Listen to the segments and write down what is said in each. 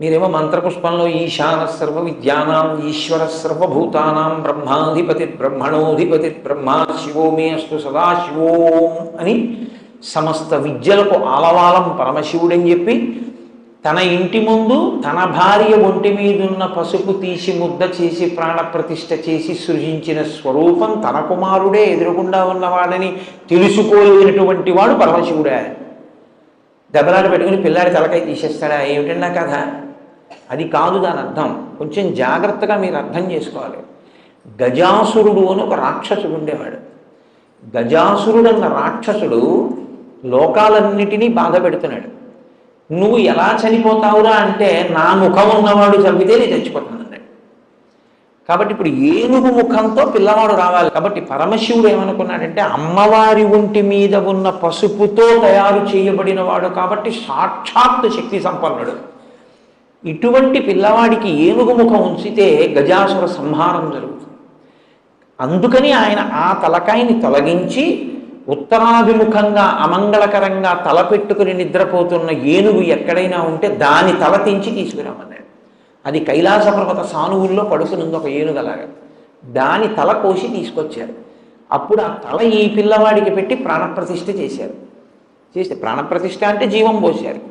మీరేమో మంత్రపుష్పంలో ఈశాన సర్వ విద్యానాం ఈశ్వర సర్వభూతానాం బ్రహ్మాధిపతి బ్రహ్మణోధిపతి బ్రహ్మ శివో మే అస్తు సదాశివోం అని సమస్త విద్యలకు ఆలవాలం పరమశివుడని చెప్పి తన ఇంటి ముందు తన భార్య ఒంటి మీదున్న పసుపు తీసి ముద్ద చేసి ప్రాణప్రతిష్ఠ చేసి సృజించిన స్వరూపం తన కుమారుడే ఎదురుగుండా ఉన్నవాడని తెలుసుకోలేనటువంటి వాడు పరమశివుడే. దెబ్బలాట పెట్టుకుని పిల్లాడి తలకాయ తీసేస్తాడా? ఏమిటన్నా కథ? అది కాదు దాని అర్థం. కొంచెం జాగ్రత్తగా మీరు అర్థం చేసుకోవాలి. గజాసురుడు అని ఒక రాక్షసుడు ఉండేవాడు. గజాసురుడు అన్న రాక్షసుడు లోకాలన్నిటినీ బాధ పెడుతున్నాడు. నువ్వు ఎలా చనిపోతావురా అంటే నా ముఖం ఉన్నవాడు చంపితే నేను చచ్చిపోతాను అన్నాడు. కాబట్టి ఇప్పుడు ఏనుగు ముఖంతో పిల్లవాడు రావాలి. కాబట్టి పరమశివుడు ఏమనుకున్నాడంటే అమ్మవారి ఒంటి మీద ఉన్న పసుపుతో తయారు చేయబడిన వాడు కాబట్టి సాక్షాత్ శక్తి సంపన్నుడు. ఇటువంటి పిల్లవాడికి ఏనుగు ముఖం ఉంచితే గజాసుర సంహారం జరుగుతుంది. అందుకని ఆయన ఆ తలకాయని తొలగించి ఉత్తరాభిముఖంగా అమంగళకరంగా తల పెట్టుకుని నిద్రపోతున్న ఏనుగు ఎక్కడైనా ఉంటే దాని తల తెంచి తీసుకురామన్నాడు. అది కైలాస పర్వత సానువుల్లో పడుకునుంది ఒక ఏనుగలాగా. దాని తల కోసి తీసుకొచ్చారు. అప్పుడు ఆ తల ఈ పిల్లవాడికి పెట్టి ప్రాణప్రతిష్ఠ చేశారు. చేస్తే ప్రాణప్రతిష్ఠ అంటే జీవం పోశారు.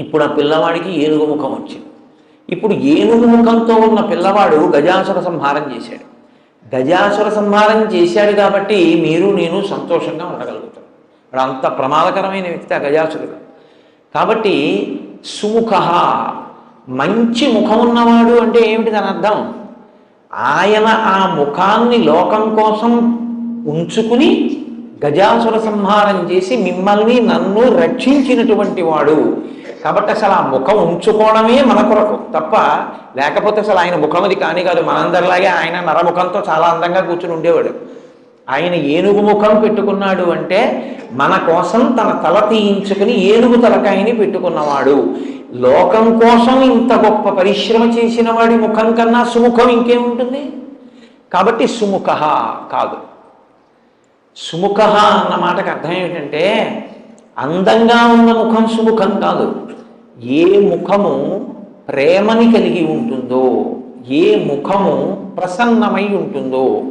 ఇప్పుడు ఆ పిల్లవాడికి ఏనుగు ముఖం వచ్చింది. ఇప్పుడు ఏనుగు ముఖంతో ఉన్న పిల్లవాడు గజాసుర సంహారం చేశాడు. గజాసుర సంహారం చేశాడు కాబట్టి మీరు నేను సంతోషంగా ఉండగలుగుతాం. ఇప్పుడు అంత ప్రమాదకరమైన వ్యక్తి ఆ గజాసురుడు. కాబట్టి సుముఖ మంచి ముఖం ఉన్నవాడు అంటే ఏమిటి దాని అర్థం? ఆయన ఆ ముఖాన్ని లోకం కోసం ఉంచుకుని గజాసుర సంహారం చేసి మిమ్మల్ని నన్ను రక్షించినటువంటి వాడు కాబట్టి అసలు ఆ ముఖం ఉంచుకోవడమే మన కొరకు తప్ప లేకపోతే అసలు ఆయన ముఖం అది కాని కాదు. మనందరిలాగే ఆయన నరముఖంతో చాలా అందంగా కూర్చుని ఉండేవాడు. ఆయన ఏనుగు ముఖం పెట్టుకున్నాడు అంటే మన కోసం తన తల తీయించుకుని ఏనుగు తలకాయని పెట్టుకున్నవాడు. లోకం కోసం ఇంత గొప్ప పరిశ్రమ చేసిన వాడి ముఖం కన్నా సుముఖం ఇంకేముంటుంది కాబట్టి సుముఖ కాదు. సుముఖ అన్న మాటకు అర్థం ఏమిటంటే అందంగా ఉన్న ముఖం సుముఖం కాదు. ఏ ముఖము ప్రేమని కలిగి ఉంటుందో ఏ ముఖము ప్రసన్నమై ఉంటుందో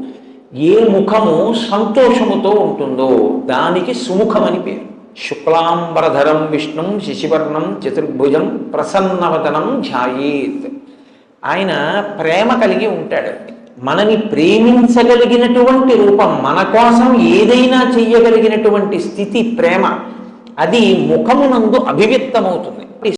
ఏ ముఖము సంతోషముతో ఉంటుందో దానికి సుముఖమని పేరు. శుక్లాంబరధరం విష్ణుం శిశివర్ణం చతుర్భుజం ప్రసన్నవదనం ఝాయేత్ ఆయన ప్రేమ కలిగి ఉంటాడు. మనని ప్రేమించగలిగినటువంటి రూపం మన కోసం ఏదైనా చెయ్యగలిగినటువంటి స్థితి ప్రేమ అది ముఖమునందు అభివ్యక్తమవుతుంది.